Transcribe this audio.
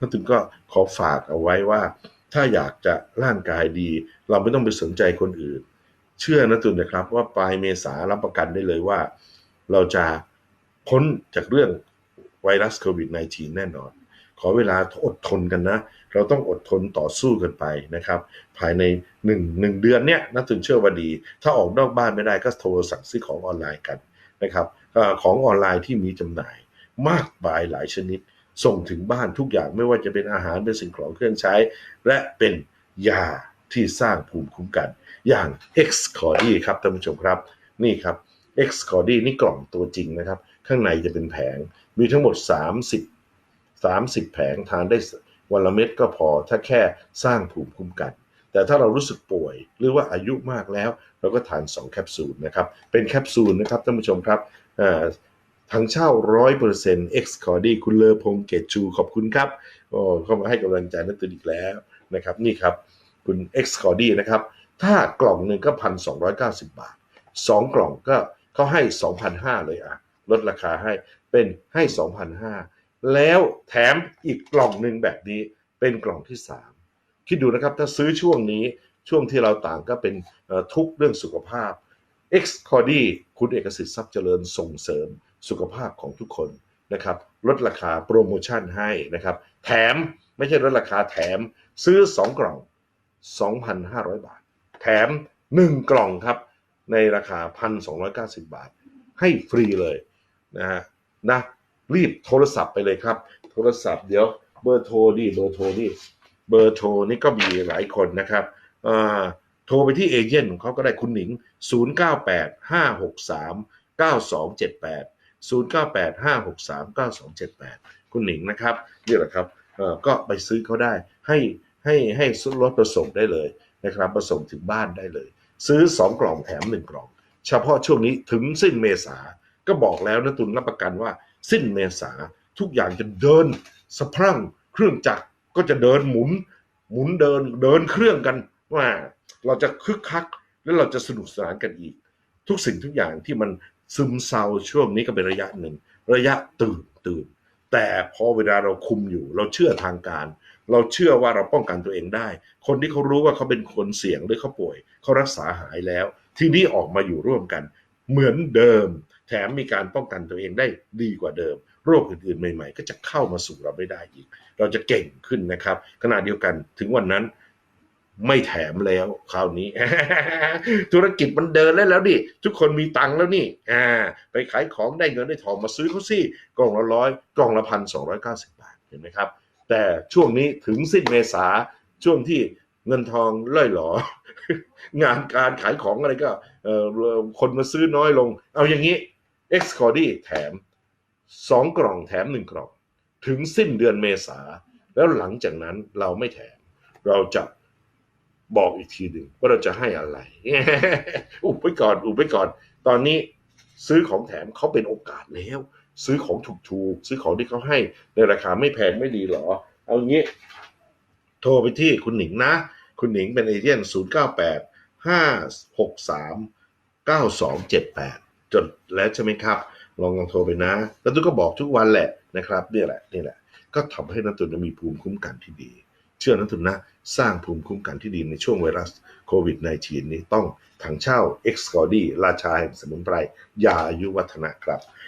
นักตุนก็ขอฝากเอาไว้ว่า ถ้าอยากจะร่างกายดี เราไม่ต้องไปสนใจคนอื่น เชื่อนะตุนนะครับว่าปลายเมษารับประกันได้เลยว่า เราจะพ้นจากเรื่องไวรัสโควิด -19 แน่นอน ขอเวลาอดทนกันนะ เราต้องอดทนต่อสู้กันไปนะครับ ภายในหนึ่งหนึ่งเดือนเนี้ยนักตุนเชื่อว่าดี ถ้าออกนอกบ้านไม่ได้ก็โทรสั่งซื้อของออนไลน์กันนะครับของออนไลน์ที่มีจำหน่ายมากมายหลายชนิด ส่งถึงบ้านทุกอย่างไม่ว่าจะเป็นอาหารเป็นสิ่งของเครื่องใช้ และเป็นยาที่สร้างภูมิคุ้มกัน อย่าง X c o r d y ครับท่านผู้ชมครับ นี่ครับ X c o r d y นี่กล่องตัวจริงนะครับ ข้างในจะเป็นแผงมีทั้งหมด 30 30 แผงทานได้วันละเม็ดก็พอถ้าแค่สร้างภูมิคุ้มกัน แต่ถ้าเรารู้สึกป่วยหรือว่าอายุมากแล้ว เราก็ทาน 2 แคปซูลนะครับ เป็นแคปซูลนะครับท่านผู้ชมครับ อ่าทางเช่า100% X c o r d y คุณเลอพงเกตชูขอบคุณครับโอ้เข้ามาให้กำลังใจนักตื่นอีกแล้วนะครับ นี่ครับ คุณ X c o r d y นะครับ ถ้ากล่องหนึ่งก็1,290บาท2กล่องก็เขาให้2,500เลยอะ ลดราคาให้เป็นให้2,500แล้วแถมอีกกล่องหนึ่งแบบนี้เป็นกล่องที่3คิดดูนะครับถ้าซื้อช่วงนี้ช่วงที่เราต่างก็เป็นทุกเรื่องสุขภาพ X c o r d y คุณเอกสิทธิ์ทรัพย์เจริญส่งเสริม สุขภาพของทุกคนนะครับลดราคาโปรโมชั่นให้นะครับแถมไม่ใช่ลดราคาแถมซื้อ 2 กล่อง 2,500 บาท แถม 1 กล่องครับ ในราคา 1,290 บาท ให้ฟรีเลยนะฮะนะรีบโทรศัพท์ไปเลยครับ โทรศัพท์เดี๋ยวเบอร์โทรดิเบอร์โทรนี่เบอร์โทรนี่ก็มีหลายคนนะครับโทรไปที่เอเจนต์ของเขาก็ได้คุณหนิง 098 563 9278 098 563 9278 คุณหนิงนะครับนี่แหละครับก็ไปซื้อเขาได้ให้ให้ให้รถประส่งได้เลยนะครับประส่งถึงบ้านได้เลย ซื้อ 2 กล่องแถม 1 กล่อง เฉพาะช่วงนี้ถึงสิ้นเมษาก็บอกแล้วนะตุนรับประกันว่าสิ้นเมษาทุกอย่างจะเดินสะพรั่งเครื่องจักรก็จะเดินหมุน หมุนเดินเดินเครื่องกันว่าเราจะคึกคัก และเราจะสนุกสนานกันอีก ทุกสิ่งทุกอย่างที่มัน ซึมเศร้าช่วงนี้ก็เป็นระยะหนึ่ง ระยะตื่นตื่น แต่พอเวลาเราคุมอยู่ เราเชื่อทางการ เราเชื่อว่าเราป้องกันตัวเองได้ คนที่เขารู้ว่าเขาเป็นคนเสี่ยงหรือเขาป่วย เขารักษาหายแล้ว ทีนี้ออกมาอยู่ร่วมกัน เหมือนเดิม แถมมีการป้องกันตัวเองได้ดีกว่าเดิม โรคอื่นๆใหม่ ๆ ก็จะเข้ามาสู่เราไม่ได้อีก เราจะเก่งขึ้นนะครับขณะเดียวกันถึงวันนั้น ไม่แถมแล้วคราวนี้ ธุรกิจมันเดินแล้วแล้วดิทุกคนมีตังค์แล้วนี่อ่าไปขายของได้เงินได้ทองมาซื้อเขาสิกล่องละร้อยกล่องละพันสองร้อยเก้าสิบบาทเห็นไหมครับ แต่ช่วงนี้ถึงสิ้นเมษาช่วงที่เงินทองล่อยหลองานการขายของอะไรก็เอ่อคนมาซื้อน้อยลง เอาอย่างนี้ X c o r d y แถม 2 กล่องแถม 1 กล่อง ถึงสิ้นเดือนเมษาแล้วหลังจากนั้นเราไม่แถม เราจะ บอกอีกทีหนึ่งว่าเราจะให้อะไร อุบไว้ก่อนอุบไว้ก่อน ตอนนี้ซื้อของแถมเขาเป็นโอกาสแล้ว ซื้อของถูกๆซื้อของที่เขาให้ในราคาไม่แพงไม่ดีหรอ เอางี้ โทรไปที่คุณหนิงนะ คุณหนิงเป็นเอเจนต์098 563 9278จดแปดจนแล้วใช่ไหมครับ ลองลองโทรไปนะ แล้วตุ้ก็บอกทุกวันแหละนะครับนี่แหละนี่แหละ ก็ทำให้นักตุนมีภูมิคุ้มกันที่ดี ชื่อนักตุนนะ สร้างภูมิคุ้มกันที่ดีในช่วงไวรัสโควิด -19 นี้ต้องถังเช่า X c o r d y ราชาแห่งสมุนไพรยาอายุวัฒนะครับ